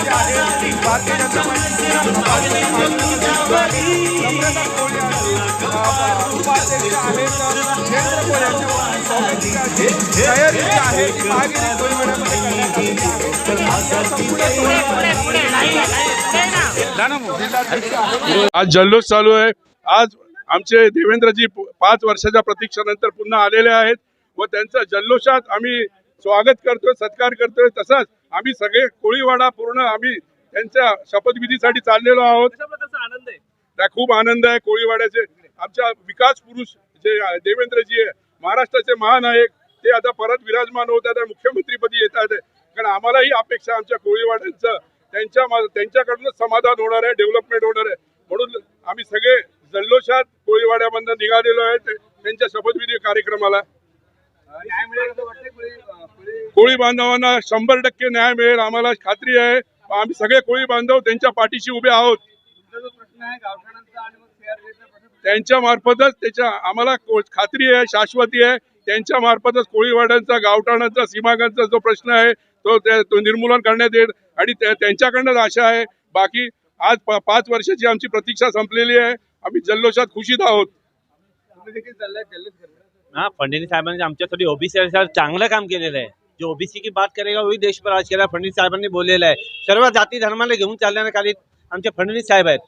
भारतीय जनता आज जल्लोष चालू आहे. आज आमचे देवेंद्रजी पाच वर्षाच्या प्रतीक्षानंतर पुन्हा आलेले आहेत व त्यांचा जल्लोषात आम्ही स्वागत करतोय सत्कार करतोय. तसाच आम्ही सगळे कोळीवाडा पूर्ण आम्ही त्यांच्या शपथविधीसाठी चाललेलो आहोत. त्या खूप आनंद आहे कोळीवाड्याचे. आमच्या विकास पुरुष जे देवेंद्रजी आहे महाराष्ट्राचे महानायक ते आता परत विराजमान होत आहेत मुख्यमंत्रीपदी येत आहेत. कारण आम्हालाही अपेक्षा आहे आमच्या कोळीवाड्यांचं. त्यांच्या त्यांच्याकडूनच समाधान होणार आहे डेव्हलपमेंट होणार आहे. म्हणून आम्ही सगळे जल्लोषात कोळीवाड्यामधनं निघालेलो आहे ते- त्यांच्या शपथविधी कार्यक्रमाला. कोळी बांधवांना शंभर टक्के न्याय मिळेल आम्हाला खात्री आहे. आम्ही सगळे कोळी बांधव त्यांच्या पाठीशी उभे आहोत. त्यांच्या मार्फतच त्याच्या आम्हाला खात्री आहे शाश्वती आहे. त्यांच्या मार्फतच कोळीवाड्यांचा गावठाणांचा सीमागांचा जो प्रश्न आहे तो तो निर्मूलन करण्यात येईल. आणि त्यांच्याकडनंच आशा आहे. बाकी आज पाच वर्षाची आमची प्रतीक्षा संपलेली आहे. आम्ही जल्लोषात खुशीत आहोत. हाँ फडणवीस साहेबांनी आमच्यासाठी ओबीसी चांगलं काम केलेलं आहे. जो ओबीसी की बात करेगा वही देश पर आज केला फडणवीस साहेबांनी बोललेलं आहे. सर्व जाती धर्माला घेऊन चालणारे खाली आमचे फडणवीस साहेब आहेत.